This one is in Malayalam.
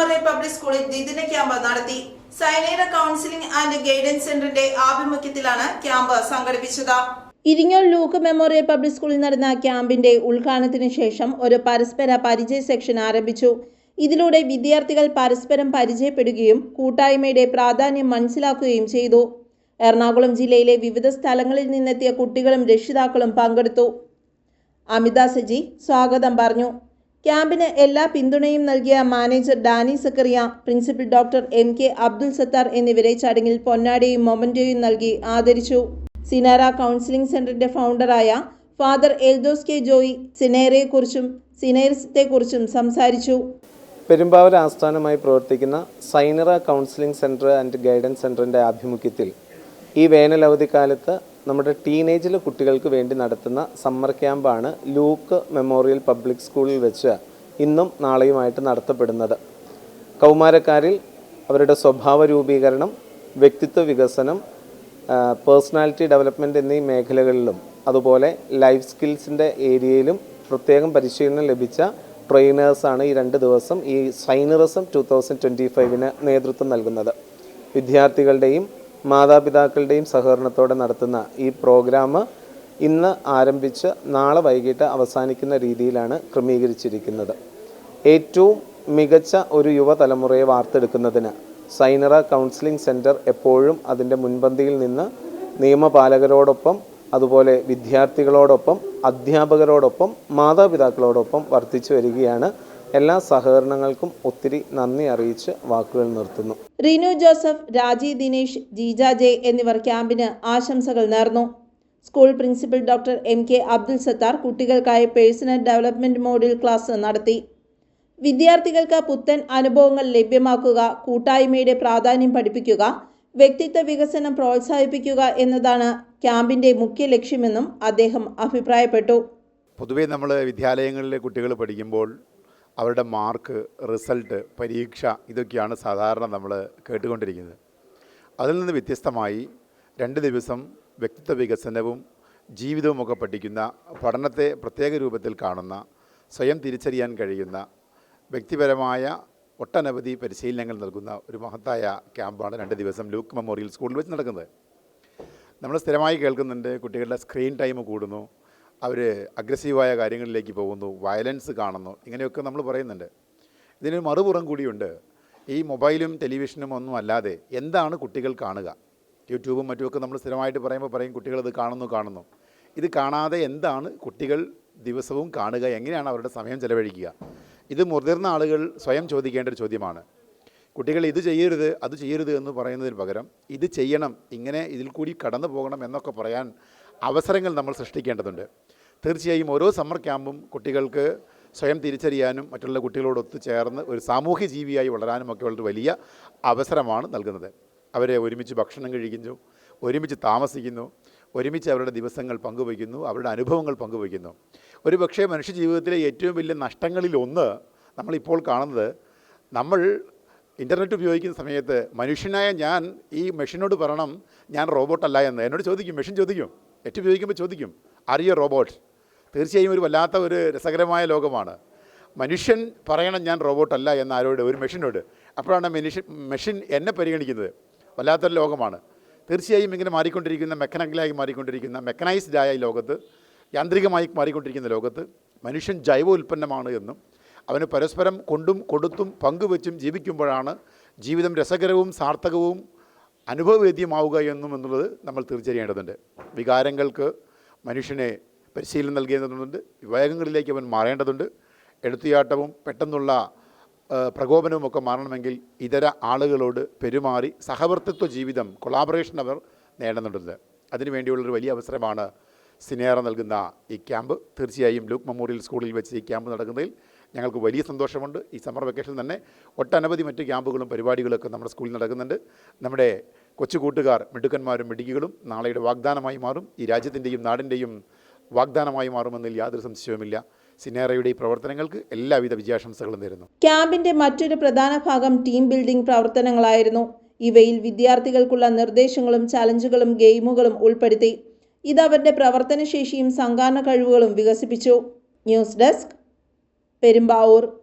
മെമ്മോറിയൽ പബ്ലിക് സ്കൂളിൽ ദ്വിദിന ക്യാമ്പ് നടത്തി. സൈനൈറ കൗൺസിലിംഗ് ആൻഡ് ഗൈഡൻസ് സെന്ററിന്റെ ആഭിമുഖ്യത്തിലാണ് ക്യാമ്പ് സംഘടിപ്പിച്ചത്. ഇരിങ്ങോൾ ലൂക്ക് മെമ്മോറിയൽ പബ്ലിക് സ്കൂളിൽ നടന്ന ക്യാമ്പിന്റെ ഉദ്ഘാടനത്തിന് ശേഷം ഒരു പരസ്പര പരിചയ സെക്ഷൻ ആരംഭിച്ചു. ഇതിലൂടെ വിദ്യാർത്ഥികൾ പരസ്പരം പരിചയപ്പെടുകയും കൂട്ടായ്മയുടെ പ്രാധാന്യം മനസ്സിലാക്കുകയും ചെയ്തു. എറണാകുളം ജില്ലയിലെ വിവിധ സ്ഥലങ്ങളിൽ നിന്നെത്തിയ കുട്ടികളും രക്ഷിതാക്കളും പങ്കെടുത്തു. അമിത സജി സ്വാഗതം പറഞ്ഞു. ക്യാമ്പിന് എല്ലാ പിന്തുണയും നൽകിയ manager Dani Zakaria principal doctor M K Abdul Sathar എന്നിവരെ ചടങ്ങിൽ പൊന്നാടിയും മൊമന്റോയും നൽകി ആദരിച്ചു. സിനാര കൗൺസിലിംഗ് സെന്ററിന്റെ ഫൗണ്ടറായ ഫാദർ എൽദോസ് കെ ജോയി സിനേറയെക്കുറിച്ചും സിനേറിസത്തെക്കുറിച്ചും സംസാരിച്ചു. പെരുമ്പാവൂർ ആസ്ഥാനമായി പ്രവർത്തിക്കുന്ന Sinara counselling centre and guidance സെന്ററിന്റെ ആഭിമുഖ്യത്തിൽ ഈ വേനൽ അവധിക്കാലത്ത് നമ്മുടെ ടീനേജിലെ കുട്ടികൾക്ക് വേണ്ടി നടത്തുന്ന സമ്മർ ക്യാമ്പാണ് ലൂക്ക് മെമ്മോറിയൽ പബ്ലിക് സ്കൂളിൽ വെച്ച് ഇന്നും നാളെയുമായിട്ട് നടത്തപ്പെടുന്നത്. കൗമാരക്കാരിൽ അവരുടെ സ്വഭാവ രൂപീകരണം വ്യക്തിത്വ വികസനം പേഴ്സണാലിറ്റി ഡെവലപ്മെന്റ് എന്നീ മേഖലകളിലും അതുപോലെ ലൈഫ് സ്കിൽസിന്റെ ഏരിയയിലും പ്രത്യേകം പരിശീലനം ലഭിച്ച ട്രെയിനേഴ്സാണ് ഈ രണ്ട് ദിവസം ഈ സൈനറിസം ടു തൗസൻഡ് ട്വന്റി ഫൈവിന് നേതൃത്വം നൽകുന്നത്. വിദ്യാർത്ഥികളുടെയും മാതാപിതാക്കളുടെയും സഹകരണത്തോടെ നടത്തുന്ന ഈ പ്രോഗ്രാം ഇന്ന് ആരംഭിച്ച് നാളെ വൈകിട്ട് അവസാനിക്കുന്ന രീതിയിലാണ് ക്രമീകരിച്ചിരിക്കുന്നത്. ഏറ്റവും മികച്ച ഒരു യുവതലമുറയെ വാർത്തെടുക്കുന്നതിന് സൈനറ കൗൺസിലിംഗ് സെന്റർ എപ്പോഴും അതിന്റെ മുൻപന്തിയിൽ നിന്ന് നിയമപാലകരോടൊപ്പം അതുപോലെ വിദ്യാർത്ഥികളോടൊപ്പം അധ്യാപകരോടൊപ്പം മാതാപിതാക്കളോടൊപ്പം വർദ്ധിച്ചു വരികയാണ് എല്ലാ സഹകരണങ്ങൾക്കും ഒത്തിരി നന്ദി അറിയിച്ച് വാക്കുകൾ നിർത്തുന്നു. റീനു ജോസഫ് രാജി ദിനേശ് ജീജ ജെ എന്നിവർ ക്യാമ്പിന് ആശംസകൾ നേർന്നു. School principal doctor M K Abdul Sathar കുട്ടികൾക്കായി പേഴ്സണൽ ഡെവലപ്മെന്റ് മോഡിൽ ക്ലാസ് നടത്തി. വിദ്യാർത്ഥികൾക്ക് പുത്തൻ അനുഭവങ്ങൾ ലഭ്യമാക്കുക കൂട്ടായ്മയുടെ പ്രാധാന്യം പഠിപ്പിക്കുക വ്യക്തിത്വ വികസനം പ്രോത്സാഹിപ്പിക്കുക എന്നതാണ് ക്യാമ്പിന്റെ മുഖ്യ ലക്ഷ്യമെന്നും അദ്ദേഹം അഭിപ്രായപ്പെട്ടു. പൊതുവേ നമ്മൾ വിദ്യാലയങ്ങളിലെ കുട്ടികൾ പഠിക്കുമ്പോൾ അവരുടെ മാർക്ക് റിസൾട്ട് പരീക്ഷ ഇതൊക്കെയാണ് സാധാരണ നമ്മൾ കേട്ടുകൊണ്ടിരിക്കുന്നത്. അതിൽ നിന്ന് വ്യത്യസ്തമായി രണ്ട് ദിവസം വ്യക്തിത്വ വികസനവും ജീവിതവുമൊക്കെ പഠിക്കുന്ന പഠനത്തെ പ്രത്യേക രൂപത്തിൽ കാണുന്ന സ്വയം തിരിച്ചറിയാൻ കഴിയുന്ന വ്യക്തിപരമായ ഒട്ടനവധി പരിശീലനങ്ങൾ നൽകുന്ന ഒരു മഹത്തായ ക്യാമ്പാണ് രണ്ട് ദിവസം ലൂക്ക് മെമ്മോറിയൽ സ്കൂളിൽ വെച്ച് നടക്കുന്നത്. നമ്മൾ സ്ഥിരമായി കേൾക്കുന്നുണ്ട് കുട്ടികളുടെ സ്ക്രീൻ ടൈം കൂടുന്നു അവർ അഗ്രസീവായ കാര്യങ്ങളിലേക്ക് പോകുന്നു വയലൻസ് കാണുന്നു ഇങ്ങനെയൊക്കെ നമ്മൾ പറയുന്നുണ്ട്. ഇതിന് മറുപുറം കൂടിയുണ്ട് ഈ മൊബൈലും ടെലിവിഷനും ഒന്നും അല്ലാതെ എന്താണ് കുട്ടികൾ കാണുക? യൂട്യൂബും മറ്റുമൊക്കെ നമ്മൾ സ്ഥിരമായിട്ട് പറയുമ്പോൾ പറയും കുട്ടികൾ ഇത് കാണുന്നു കാണുന്നു. ഇത് കാണാതെ എന്താണ് കുട്ടികൾ ദിവസവും കാണുക? എങ്ങനെയാണ് അവരുടെ സമയം ചെലവഴിക്കുക? ഇത് മുതിർന്ന ആളുകൾ സ്വയം ചോദിക്കേണ്ട ഒരു ചോദ്യമാണ്. കുട്ടികൾ ഇത് ചെയ്യരുത് അത് ചെയ്യരുത് എന്ന് പറയുന്നതിന് പകരം ഇത് ചെയ്യണം ഇങ്ങനെ ഇതിൽ കൂടി കടന്നു പോകണം എന്നൊക്കെ പറയാൻ അവസരങ്ങൾ നമ്മൾ സൃഷ്ടിക്കേണ്ടതുണ്ട്. തീർച്ചയായും ഓരോ സമ്മർ ക്യാമ്പും കുട്ടികൾക്ക് സ്വയം തിരിച്ചറിയാനും മറ്റുള്ള കുട്ടികളോടൊത്ത് ചേർന്ന് ഒരു സാമൂഹ്യ ജീവിയായി വളരാനും ഒക്കെ ഉള്ളൊരു വലിയ അവസരമാണ് നൽകുന്നത്. അവരെ ഒരുമിച്ച് ഭക്ഷണം കഴിക്കുന്നു ഒരുമിച്ച് താമസിക്കുന്നു ഒരുമിച്ച് അവരുടെ ദിവസങ്ങൾ പങ്കുവയ്ക്കുന്നു അവരുടെ അനുഭവങ്ങൾ പങ്കുവയ്ക്കുന്നു. ഒരു പക്ഷേ മനുഷ്യ ജീവിതത്തിലെ ഏറ്റവും വലിയ നഷ്ടങ്ങളിലൊന്ന് നമ്മളിപ്പോൾ കാണുന്നത് നമ്മൾ ഇന്റർനെറ്റ് ഉപയോഗിക്കുന്ന സമയത്ത് മനുഷ്യനായ ഞാൻ ഈ മെഷീനോട് പറയണം ഞാൻ റോബോട്ടല്ല എന്ന്. എന്നോട് ചോദിക്കും മെഷീൻ ചോദിക്കും? നെറ്റ് ഉപയോഗിക്കുമ്പോൾ ചോദിക്കും അറിയോ റോബോട്ട് തീർച്ചയായും ഒരു വല്ലാത്ത ഒരു രസകരമായ ലോകമാണ്. മനുഷ്യൻ പറയണം ഞാൻ റോബോട്ടല്ല എന്ന് ആരോട്? ഒരു മെഷീനോട്. അപ്പോഴാണ് മനുഷ്യൻ മെഷീൻ എന്നെ പരിഗണിക്കുന്നത്. വല്ലാത്തൊരു ലോകമാണ്. തീർച്ചയായും ഇങ്ങനെ മാറിക്കൊണ്ടിരിക്കുന്ന മെക്കനിക്കലായി മാറിക്കൊണ്ടിരിക്കുന്ന മെക്കനൈസ്ഡ് ആയ ലോകത്ത് യാന്ത്രികമായി മാറിക്കൊണ്ടിരിക്കുന്ന ലോകത്ത് മനുഷ്യൻ ജൈവ ഉൽപ്പന്നമാണ് എന്നും അവന് പരസ്പരം കൊണ്ടും കൊടുത്തും പങ്കുവെച്ചും ജീവിക്കുമ്പോഴാണ് ജീവിതം രസകരവും സാർത്ഥകവും അനുഭവവേദ്യമാവുക എന്നും എന്നുള്ളത് നമ്മൾ തിരിച്ചറിയേണ്ടതുണ്ട് വികാരങ്ങൾക്ക് മനുഷ്യനെ പരിശീലനം നൽകേണ്ടതുണ്ട് വിവേകങ്ങളിലേക്ക് അവൻ മാറേണ്ടതുണ്ട്. എടുത്തുചാട്ടവും പെട്ടെന്നുള്ള പ്രകോപനവും ഒക്കെ മാറണമെങ്കിൽ ഇതര ആളുകളോട് പെരുമാറി സഹവർത്തിത്വ ജീവിതം കൊളാബറേഷൻ അവർ നേടുന്നുണ്ട്. അതിനുവേണ്ടിയുള്ളൊരു വലിയ അവസരമാണ് സിനേറ നൽകുന്ന ഈ ക്യാമ്പ്. തീർച്ചയായും ലൂക്ക് മെമ്മോറിയൽ സ്കൂളിൽ വെച്ച് ഈ ക്യാമ്പ് നടക്കുന്നതിൽ ഞങ്ങൾക്ക് വലിയ സന്തോഷമുണ്ട്. ഈ സമ്മർ വെക്കേഷൻ തന്നെ ഒട്ടനവധി മറ്റ് ക്യാമ്പുകളും പരിപാടികളൊക്കെ നമ്മുടെ സ്കൂളിൽ നടക്കുന്നുണ്ട്. നമ്മുടെ കൊച്ചു കൂട്ടുകാർ മിടുക്കന്മാരും മിടുക്കികളും നാളെയുടെ വാഗ്ദാനമായി മാറും. ഈ രാജ്യത്തിന്റെയും നാടിന്റെയും വാഗ്ദാനമായി മാറുമെന്നിൽ യാതൊരു സംശയവുമില്ല. സിനേറയുടെ ഈ പ്രവർത്തനങ്ങൾക്ക് എല്ലാവിധ വിജയാശംസകളും നേരുന്നു. ക്യാമ്പിന്റെ മറ്റൊരു പ്രധാന ഭാഗം ടീം ബിൽഡിംഗ് പ്രവർത്തനങ്ങളായിരുന്നു. ഇവയിൽ വിദ്യാർത്ഥികൾക്കുള്ള നിർദ്ദേശങ്ങളും ചലഞ്ചുകളും ഗെയിമുകളും ഉൾപ്പെടുത്തി. ഇത് അവരുടെ പ്രവർത്തനശേഷിയും സംഘാടന കഴിവുകളും വികസിപ്പിച്ചു. News desk Perumbavoor.